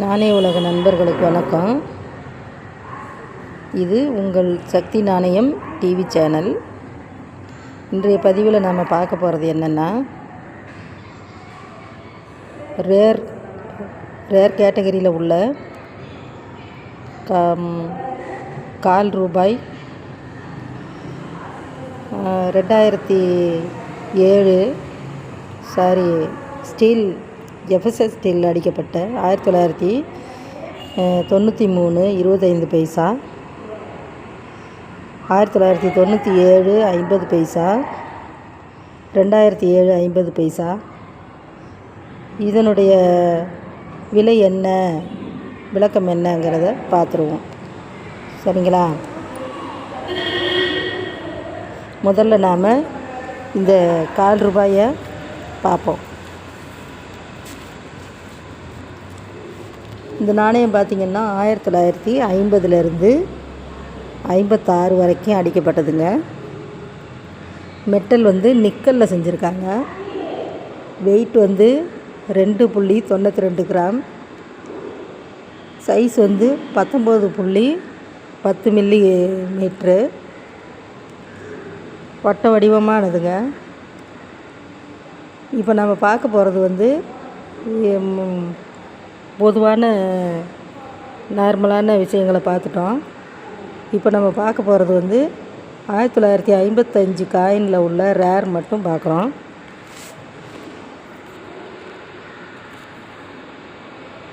நாணய உலக நண்பர்களுக்கு வணக்கம். இது உங்கள் சக்தி நாணயம் டிவி சேனல் இன்றைய பதிவில் நாம் பார்க்க போகிறது என்னென்னா ரேர் ரேர் கேட்டகரியில் உள்ள கால் ரூபாய் ரெண்டாயிரத்தி ஏழு சாரி ஸ்டீல் எஃப்எஸ்எஸ் அடிக்கப்பட்ட ஆயிரத்தி தொள்ளாயிரத்தி தொண்ணூற்றி மூணு இருபத்தைந்து பைசா ஆயிரத்தி தொள்ளாயிரத்தி தொண்ணூற்றி ஏழு ஐம்பது பைசா ரெண்டாயிரத்தி ஏழு ஐம்பது பைசா. இதனுடைய விலை என்ன விளக்கம் என்னங்கிறத பார்த்துருவோம். சரிங்களா? முதல்ல நாம் இந்த கால் ரூபாயை பார்ப்போம். இந்த நாணயம் பார்த்திங்கன்னா ஆயிரத்தி தொள்ளாயிரத்தி ஐம்பதுலேருந்து ஐம்பத்தாறு வரைக்கும் அடிக்கப்பட்டதுங்க. மெட்டல் வந்து நிக்கலில் செஞ்சுருக்காங்க. வெயிட் வந்து ரெண்டு புள்ளி தொண்ணூற்றி ரெண்டு கிராம். சைஸ் வந்து பத்தொம்போது புள்ளி பத்து மில்லி மீட்ரு. வட்ட வடிவமானதுங்க. இப்போ நம்ம பார்க்க போகிறது வந்து பொதுவான நார்மலான விஷயங்களை பார்த்துட்டோம். இப்போ நம்ம பார்க்க போகிறது வந்து ஆயிரத்தி தொள்ளாயிரத்தி ஐம்பத்தஞ்சு காயினில் உள்ள ரேர் மட்டும் பார்க்குறோம்.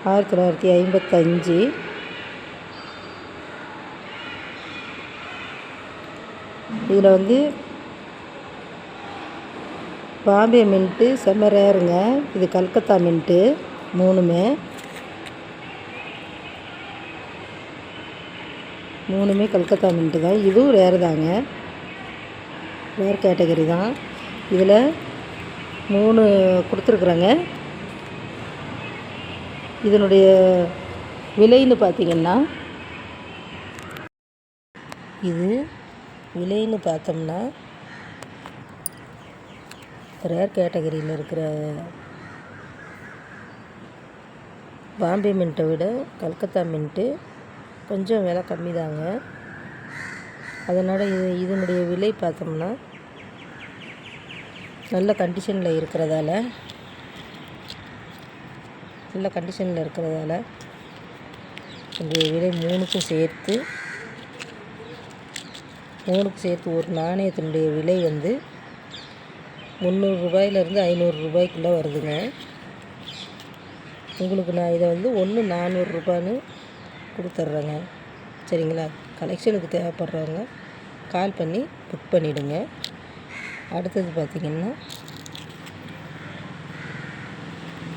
ஆயிரத்தி தொள்ளாயிரத்தி ஐம்பத்தஞ்சு இதில் வந்து பாம்பே மின்ட்டு செம்ம ரேருங்க. இது கல்கத்தா மின்ட்டு மூணுமே. மூணுமே கல்கத்தா மின்ட்டு தான். இதுவும் ரேர் தாங்க. ரேர் கேட்டகரி தான். இதில் மூணு கொடுத்துருக்குறேங்க. இதனுடைய விலைன்னு பார்த்தீங்கன்னா இது விலைன்னு பார்த்தோம்னா ரேர் கேட்டகரியில் இருக்கிற பாம்பே மின்ட்டை விட கல்கத்தா மின்ட்டு கொஞ்சம் விலை கம்மி தாங்க அதனால் இது இதனுடைய விலை பார்த்தோம்னா நல்ல கண்டிஷனில் இருக்கிறதால நல்ல கண்டிஷனில் இருக்கிறதால இதனுடைய விலை மூணுக்கும் சேர்த்து மூணுக்கும் சேர்த்து ஒரு நாணயத்தினுடைய விலை வந்து முந்நூறு ரூபாயிலேருந்து ஐநூறு ரூபாய்க்குள்ளே வருதுங்க. உங்களுக்கு நான் இதை வந்து ஒன்று நானூறுரூபான்னு கொடுத்துட்றேங்க. சரிங்களா? கலெக்ஷனுக்கு தேவைப்படுறவங்க கால் பண்ணி புக் பண்ணிவிடுங்க அடுத்தது பார்த்திங்கன்னா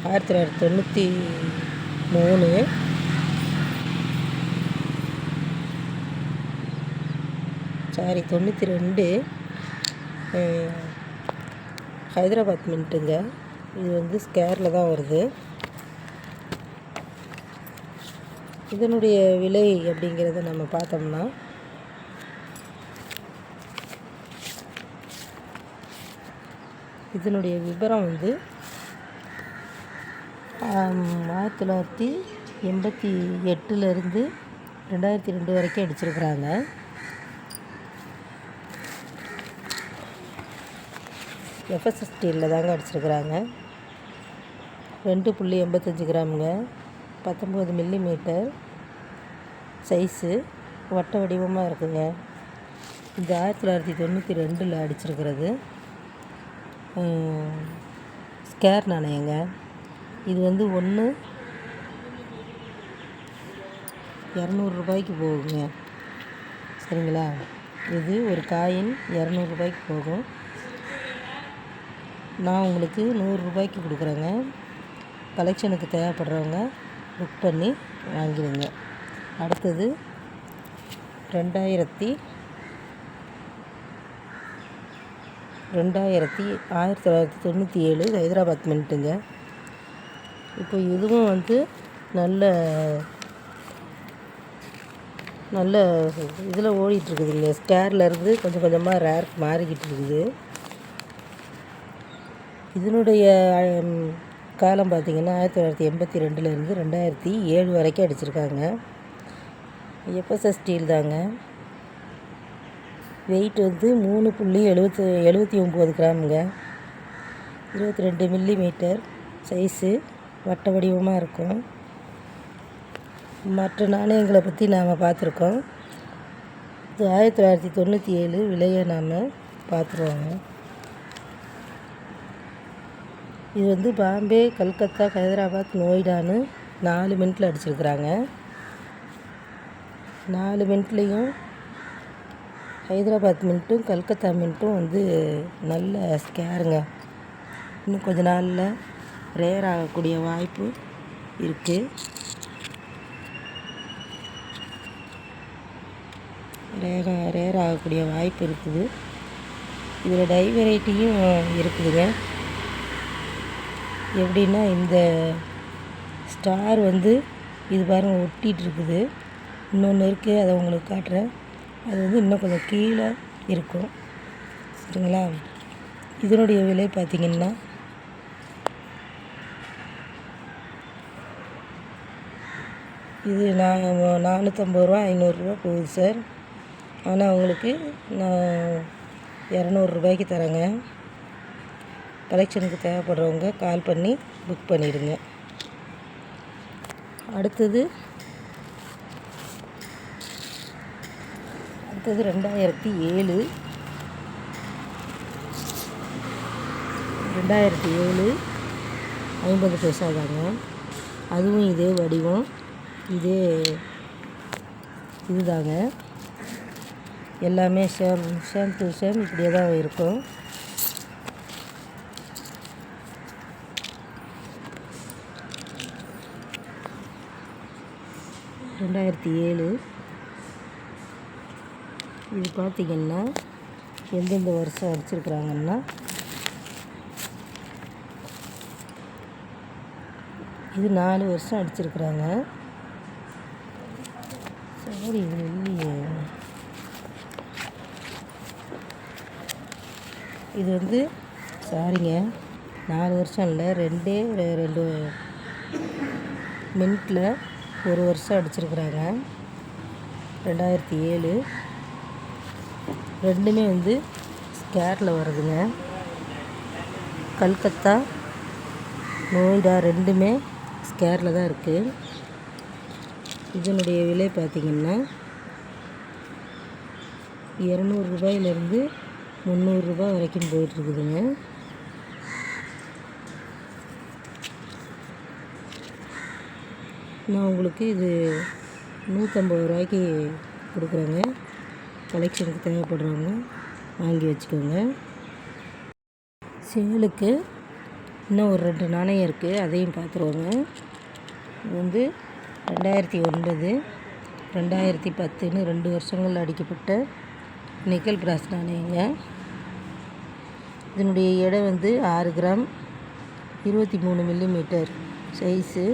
ஆயிரத்தி தொள்ளாயிரத்தி தொண்ணூற்றி மூணு. சாரி தொண்ணூற்றி ரெண்டு. ஹைதராபாத் மின்ட்டுங்க. இது வந்து ஸ்கேரில் தான் வருது. இதனுடைய விலை அப்படிங்கிறத நம்ம பார்த்தோம்னா இதனுடைய விவரம் வந்து ஆயிரத்தி தொள்ளாயிரத்தி எண்பத்தி எட்டுலேருந்து ரெண்டாயிரத்தி ரெண்டு வரைக்கும் அடிச்சிருக்கிறாங்க. எஃப்எஸ்எஸ் ஸ்டீலில் தாங்க அடிச்சிருக்கிறாங்க. ரெண்டு புள்ளி எண்பத்தஞ்சு கிராமுங்க. பத்தொம்போது மில்லி மீட்டர் சைஸு வட்ட வடிவமாக இருக்குங்க. இது ஆயிரத்தி தொள்ளாயிரத்தி தொண்ணூற்றி ரெண்டில் அடிச்சிருக்கிறது. ஸ்கேர் நாணயங்க. இது வந்து ஒன்று இரநூறுபாய்க்கு போகுங்க. சரிங்களா? இது ஒரு காயின் இரநூறுபாய்க்கு போகும். நான் உங்களுக்கு நூறுரூபாய்க்கு கொடுக்குறேங்க. கலெக்ஷனுக்கு தேவைப்படுறவங்க புக் பண்ணி வாங்கிடுங்க. அடுத்தது ரெண்டாயிரத்தி ரெண்டாயிரத்தி ஆயிரத்தி தொள்ளாயிரத்தி தொண்ணூற்றி ஏழு ஹைதராபாத் மின்ட்டுங்க. இப்போ இதுவும் வந்து நல்ல நல்ல இதில் ஓடிட்டுருக்குதுங்க ஸ்கேர்லேருந்து கொஞ்சம் கொஞ்சமாக ரேர் மாறிக்கிட்டு இருக்குது. இதனுடைய காலம் பார்த்திங்கன்னா ஆயிரத்தி தொள்ளாயிரத்தி எண்பத்தி ரெண்டுலேருந்து ரெண்டாயிரத்தி ஏழு வரைக்கும் அடிச்சிருக்காங்க. எஃப்எஸ்எஸ் ஸ்டீல் தாங்க. வெயிட் வந்து மூணு புள்ளி எழுபத்து எழுபத்தி ஒம்பது கிராமுங்க. இருபத்தி ரெண்டு மில்லி மீட்டர் சைஸு வட்ட வடிவமாக இருக்கும். மற்ற நாணயங்களை பற்றி நாம் பார்த்துருக்கோம். இது ஆயிரத்தி தொள்ளாயிரத்தி தொண்ணூற்றி ஏழு விலையை நாம் பார்த்துருவாங்க. இது வந்து பாம்பே கல்கத்தா ஹைதராபாத் நோய்டான்னு நாலு மினிட்டில் அடிச்சிருக்கிறாங்க. நாலு மினிட்லேயும் ஹைதராபாத் மின்ட்டும் கல்கத்தா மின்ட்டும் வந்து நல்ல ஸ்கேருங்க இன்னும் கொஞ்ச நாளில் ரேர் ஆகக்கூடிய வாய்ப்பு இருக்குது ரேர் ரேர் ஆகக்கூடிய வாய்ப்பு இருக்குது. இதில் டை வெரைட்டியும் இருக்குதுங்க. எப்படின்னா இந்த ஸ்டார் வந்து இது பாருங்கள் ஒட்டிகிட்டு இருக்குது இன்னொன்று இருக்குது அதை உங்களுக்கு காட்டுறேன். அது வந்து இன்னும் கொஞ்சம் கீழே இருக்கும். சரிங்களா? இதனுடைய விலை பார்த்திங்கன்னா இது நான் நானூற்றம்பது ரூபா ஐநூறுரூவா போகுது சார். ஆனால் உங்களுக்கு நான் இரநூறுபாய்க்கு தரேங்க. கலெக்ஷனுக்கு தேவைப்படுறவங்க கால் பண்ணி புக் பண்ணிடுங்க. அடுத்தது அடுத்தது ரெண்டாயிரத்தி ஏழு. ரெண்டாயிரத்தி ஏழு ஐம்பது பைசா தாங்க அதுவும் இதே வடிவம் இதே இதுதாங்க. எல்லாமே சேம் சேம் டு சேம் இப்படியே தான் இருக்கும். ரெண்டாயிரத்தி ஏழு. இது பார்த்திங்கன்னா எந்தெந்த வருஷம் அடிச்சிருக்கிறாங்கன்னா இது நாலு வருஷம் அடிச்சிருக்கிறாங்க. சரி இது இல்லையே. இது வந்து சாரிங்க நாலு வருஷம் இல்லை ரெண்டே ரெண்டு மினிட்டில் ஒரு வருஷம் அடிச்சிருக்கிறாங்க. ரெண்டாயிரத்தி ஏழு. ரெண்டுமே வந்து ஸ்கேரில் வருதுங்க. கல்கத்தா நோய்டா ரெண்டுமே ஸ்கேரில் தான் இருக்குது இதனுடைய விலை பார்த்திங்கன்னா இரநூறுபாயிலேருந்து முந்நூறுரூபா வரைக்கும் போயிட்டுருக்குதுங்க நான் உங்களுக்கு இது நூற்றம்பது ரூபாய்க்கு கொடுக்குறேங்க. கலெக்ஷனுக்கு தேவைப்படுறவங்க வாங்கி வச்சுக்கோங்க. சேலுக்கு இன்னும் ஒரு ரெண்டு நாணயம் இருக்குது அதையும் பார்த்துருவோங்க. இது வந்து ரெண்டாயிரத்தி ஒன்பது ரெண்டாயிரத்தி பத்துன்னு ரெண்டு வருஷங்கள் அடிக்கப்பட்ட நிக்கல் பிராஸ் நாணயங்க. இதனுடைய எடை வந்து ஆறு கிராம் இருபத்தி மூணு மில்லி மீட்டர் சைஸு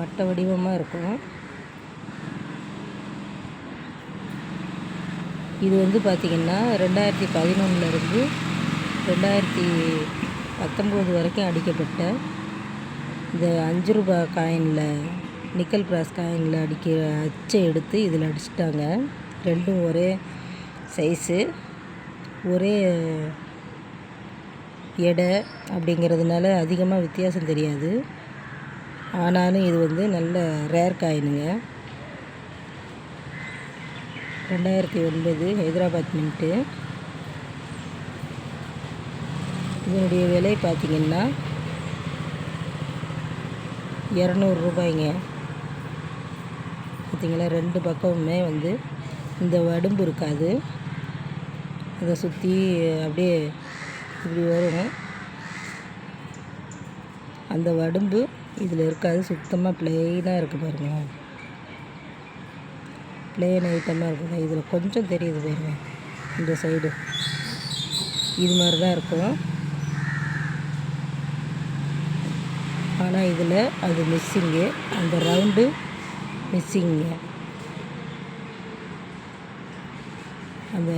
வட்ட வடிவமாக இருக்கும். இது வந்து பார்த்திங்கன்னா ரெண்டாயிரத்தி பதினொன்றுலேருந்து ரெண்டாயிரத்தி பத்தொம்போது வரைக்கும் அடிக்கப்பட்ட இந்த அஞ்சு ரூபா காயினில் நிக்கல் பிராஸ் காயினில் அடிக்க அச்சை எடுத்து இதில் அடிச்சிட்டாங்க. ரெண்டும் ஒரே சைஸு ஒரே எடை அப்படிங்கிறதுனால அதிகமாக வித்தியாசம் தெரியாது. ஆனாலும் இது வந்து நல்ல ரேர் காயினுங்க. ரெண்டாயிரத்தி ஒன்பது ஹைதராபாத் மின்ட்டு இதனுடைய விலை பார்த்திங்கன்னா இரநூறு ரூபாய்ங்க. பார்த்தீங்களா? ரெண்டு பக்கமுமே வந்து இந்த வடும்பு இருக்காது. அதை சுற்றி அப்படியே இப்படி வரும். அந்த வடும்பு இதில் இருக்காது. சுத்தமாக ப்ளெயினாக இருக்குது பாருங்களேன் ப்ளெயின் ஐட்டமாக இருக்குது இதில் கொஞ்சம் தெரியுது பாருங்க. இந்த சைடு இது மாதிரி தான் இருக்கும். ஆனால் இதில் அது மிஸ்ஸிங்கு அந்த ரவுண்டு மிஸ்ஸிங்க அந்த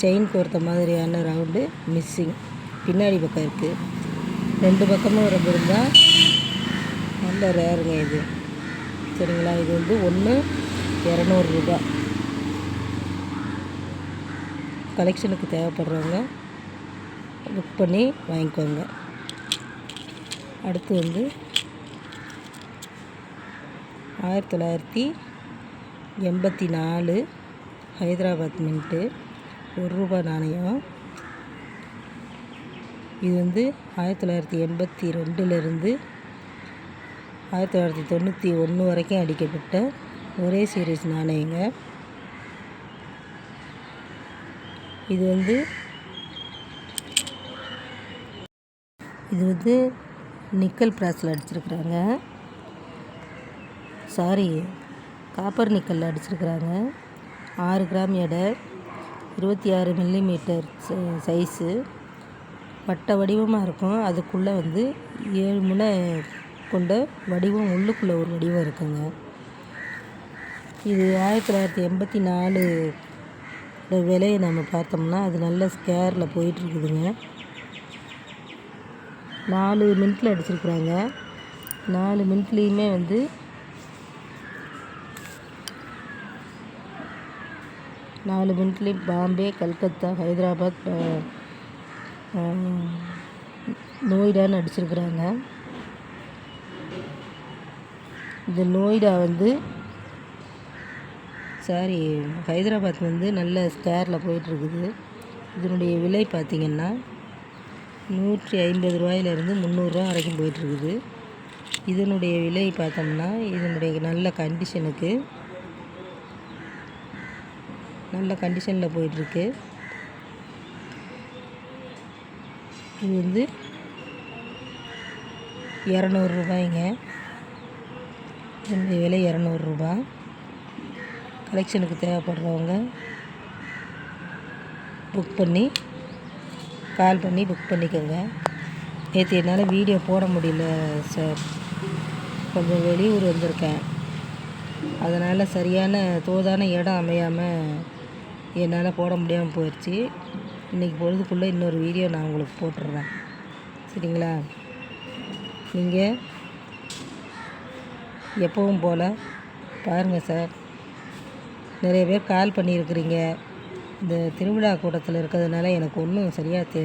செயின் கோர்த்த மாதிரியான ரவுண்டு மிஸ்ஸிங் பின்னாடி பக்கம் இருக்குது ரெண்டு பக்கமும் ரொம்ப இருந்தால் நல்ல ரேருங்க இது. சரிங்களா? இது வந்து ஒன்று இரநூறுபா கலெக்ஷனுக்கு தேவைப்படுறவங்க புக் பண்ணி வாங்கிக்கோங்க. அடுத்து வந்து ஆயிரத்தி தொள்ளாயிரத்தி எண்பத்தி நாலு ஹைதராபாத் மின்ட்டு ஒரு ரூபா நாணயம். இது வந்து ஆயிரத்தி தொள்ளாயிரத்தி எண்பத்தி ரெண்டுலேருந்து ஆயிரத்தி தொள்ளாயிரத்தி தொண்ணூற்றி ஒன்று வரைக்கும் அடிக்கப்பட்ட ஒரே சீரீஸ் நாணயங்க இது வந்து இது வந்து நிக்கல் பிராஸில் அடிச்சிருக்கிறாங்க. சாரி காப்பர் நிக்கலில் அடிச்சிருக்கிறாங்க. ஆறு கிராம் எடை இருபத்தி ஆறு மில்லிமீட்டர் சைஸு வட்ட வடிவமாக இருக்கும். அதுக்குள்ளே வந்து ஏழு முனை கொண்ட வடிவம் உள்ளுக்குள்ளே ஒரு வடிவம் இருக்குங்க. இது ஆயிரத்தி தொள்ளாயிரத்தி எண்பத்தி நாலு விலையை நம்ம பார்த்தோம்னா அது நல்ல ஸ்கேரில் போயிட்டுருக்குதுங்க. நாலு மின்ட்டில் அடிச்சிருக்கிறாங்க. நாலு மின்ட்லேயுமே வந்து நாலு மின்ட்லேயும் பாம்பே கல்கத்தா ஹைதராபாத் நோய்டான்னு அடிச்சிருக்கிறாங்க. இந்த நோய்டா வந்து சாரி ஹைதராபாத் வந்து நல்ல ஸ்கேரில் போயிட்டுருக்குது. இதனுடைய விலை பார்த்திங்கன்னா நூற்றி ஐம்பது ரூபாயிலிருந்து முந்நூறுரூவா வரைக்கும் போயிட்டுருக்குது. இதனுடைய விலை பார்த்தோம்னா இதனுடைய நல்ல கண்டிஷனுக்கு நல்ல கண்டிஷனில் போயிட்டுருக்கு. இது வந்து இரநூறுபாய்ங்க இதனுடைய விலை இரநூறுபா கலெக்ஷனுக்கு தேவைப்படுறவங்க புக் பண்ணி கால் பண்ணி புக் பண்ணிக்கோங்க. நேற்று என்னால் வீடியோ போட முடியல சார் கொஞ்சம் வெளியூர் வந்திருக்கேன். அதனால் சரியான தோதான இடம் அமையாமல் என்னால் போட முடியாமல் போயிடுச்சு இன்றைக்கி பொழுதுக்குள்ளே இன்னொரு வீடியோ நான் உங்களுக்கு போட்டுடுறேன் சரிங்களா? நீங்கள் எப்பவும் போல் பாருங்கள் சார் நிறைய பேர் கால் பண்ணியிருக்கிறீங்க. இந்த திருவிழா கூட்டத்தில் இருக்கிறதுனால எனக்கு ஒன்றும் சரியாக தெ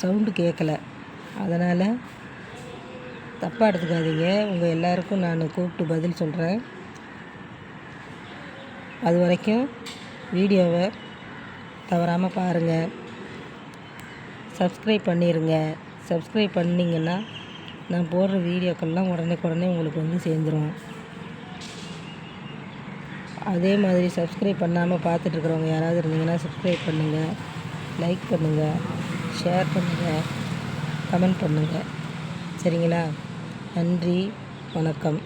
சவுண்டு கேட்கல அதனால் தப்பாக எடுத்துக்காதீங்க. உங்கள் எல்லாருக்கும் நான் கூப்பிட்டு பதில் சொல்கிறேன் அது வரைக்கும் வீடியோவை தவறாமல் பாருங்கள் சப்ஸ்கிரைப் பண்ணிடுங்க சப்ஸ்கிரைப் பண்ணிங்கன்னா நான் போடுற வீடியோக்கள்லாம் உடனே உடனே உங்களுக்கு வந்து சேர்ந்துரும். அதே மாதிரி சப்ஸ்கிரைப் பண்ணாமல் பார்த்துட்ருக்குறவங்க யாராவது இருந்தீங்கன்னா சப்ஸ்கிரைப் பண்ணுங்கள் லைக் பண்ணுங்கள் ஷேர் பண்ணுங்கள் கமெண்ட் பண்ணுங்கள் சரிங்களா? நன்றி வணக்கம்.